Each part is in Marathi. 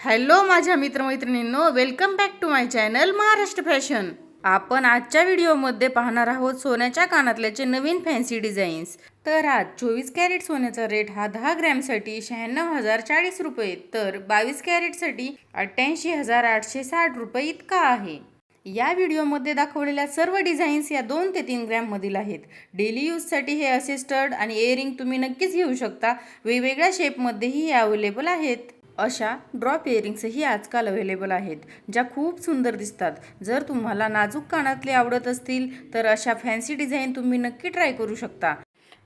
हॅलो माझ्या मित्रमैत्रिणींनो welcome back to my channel Maharashtra fashion आपण आजच्या व्हिडिओमध्ये पाहणार आहोत सोन्याच्या कानातल्याचे नवीन फॅन्सी डिझाईन्स तर आज चोवीस कॅरेट सोन्याचा रेट हा दहा ग्रॅमसाठी शहाण्णव हजार चाळीस रुपये तर बावीस कॅरेटसाठी अठ्ठ्याऐंशी हजार आठशे साठ रुपये इतका आहे. या व्हिडिओमध्ये दाखवलेल्या सर्व डिझाईन्स या दोन ते तीन ग्रॅममधील आहेत. डेली यूजसाठी हे असे स्टड आणि इयरिंग तुम्ही नक्कीच घेऊ शकता. वेगवेगळ्या शेपमध्येही हे अवेलेबल आहेत. अशा ड्रॉप इयरिंग्सही आजकाल अवेलेबल आहेत ज्या खूप सुंदर दिसतात. जर तुम्हाला नाजूक कानातले आवडत असतील तर अशा फॅन्सी डिझाईन तुम्ही नक्की ट्राय करू शकता.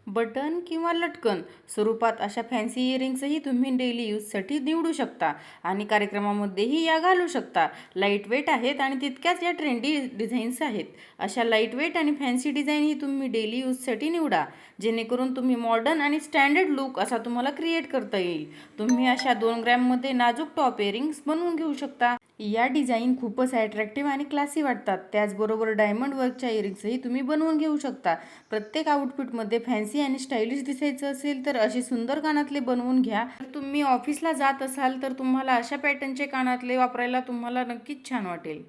बटन किंवा लटकन. स्वरूपात अशा फॅन्सी इयरिंग्सही तुम्ही डेली यूजसाठी निवडू शकता आणि कार्यक्रमामध्येही या घालू शकता. लाइट वेट आहेत आणि तितक्याच या ट्रेंडी डिझाईन्स आहेत. अशा लाइट वेट आणि फॅन्सी डिझाईन ही तुम्ही डेली यूजसाठी निवडा. जेणेकरून तुम्ही मॉडर्न आणि स्टँडर्ड लुक असा तुम्हाला क्रिएट करता येईल. तुम्ही अशा दोन ग्रॅममध्ये नाजूक टॉप इयरिंग्स बनवून घेऊ शकता. या डिझाईन खूपच ॲट्रॅक्टिव्ह आणि क्लासी वाटतात. त्याचबरोबर डायमंड वर्कच्या इयरिंग्सही तुम्ही बनवून घेऊ शकता. प्रत्येक आउटफिटमध्ये फॅन्सी आणि स्टायलिश दिसायचं असेल तर असे सुंदर कानातले बनवून घ्या. जर तुम्ही ऑफिसला जात असाल तर तुम्हाला अशा पॅटर्नचे कानातले वापरायला तुम्हाला नक्कीच छान वाटेल.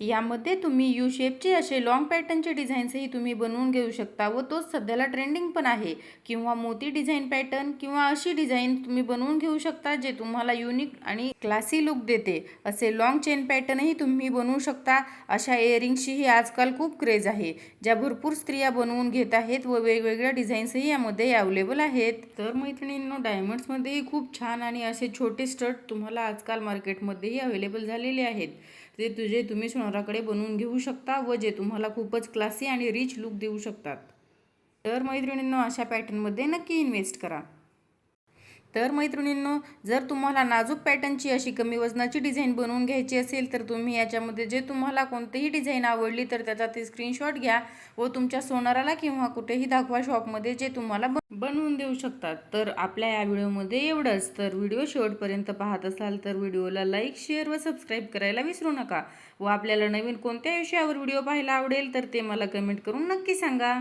यामध्ये तुम्ही यू शेपचे असे लॉंग पॅटर्नचे डिझाईन्सही तुम्ही बनवून घेऊ शकता व तोच सध्याला ट्रेंडिंग पण आहे. किंवा मोती डिझाईन पॅटर्न किंवा अशी डिझाईन तुम्ही बनवून घेऊ शकता जे तुम्हाला युनिक आणि क्लासी लुक देते. असे लॉंग चेन पॅटर्नही तुम्ही बनवू शकता. अशा इयरिंग्सचीही आजकाल खूप क्रेज आहे. ज्या भरपूर स्त्रिया बनवून घेत आहेत व वेगवेगळ्या डिझाईन्सही यामध्ये अवेलेबल आहेत. तर मैत्रिणींनो डायमंड्समध्येही खूप छान आणि असे छोटे स्टट तुम्हाला आजकाल मार्केटमध्येही अवेलेबल झालेले आहेत. ते तुझे तुम्ही सोनाराकडे बनवून घेऊ शकता व जे तुम्हाला खूपच क्लासी आणि रिच लुक देऊ शकतात. तर मैत्रिणींनो अशा पॅटर्नमध्ये नक्की इन्व्हेस्ट करा. तर मैत्रिणींनो जर तुम्हाला नाजूक पॅटर्नची अशी कमी वजनाची डिझाईन बनवून घ्यायची असेल तर तुम्ही याच्यामध्ये जे तुम्हाला कोणतीही डिझाईन आवडली तर त्याचा ते स्क्रीनशॉट घ्या व तुमच्या सोनाराला किंवा कुठेही दाखवा शॉपमध्ये जे तुम्हाला बनवून देऊ शकतात. तर आपल्या या व्हिडिओमध्ये एवढंच. तर व्हिडिओ शेवटपर्यंत पाहत असाल तर व्हिडिओला लाईक शेअर व सबस्क्राईब करायला विसरू नका. व आपल्याला नवीन कोणत्या विषयावर व्हिडिओ पाहायला आवडेल तर ते मला कमेंट करून नक्की सांगा.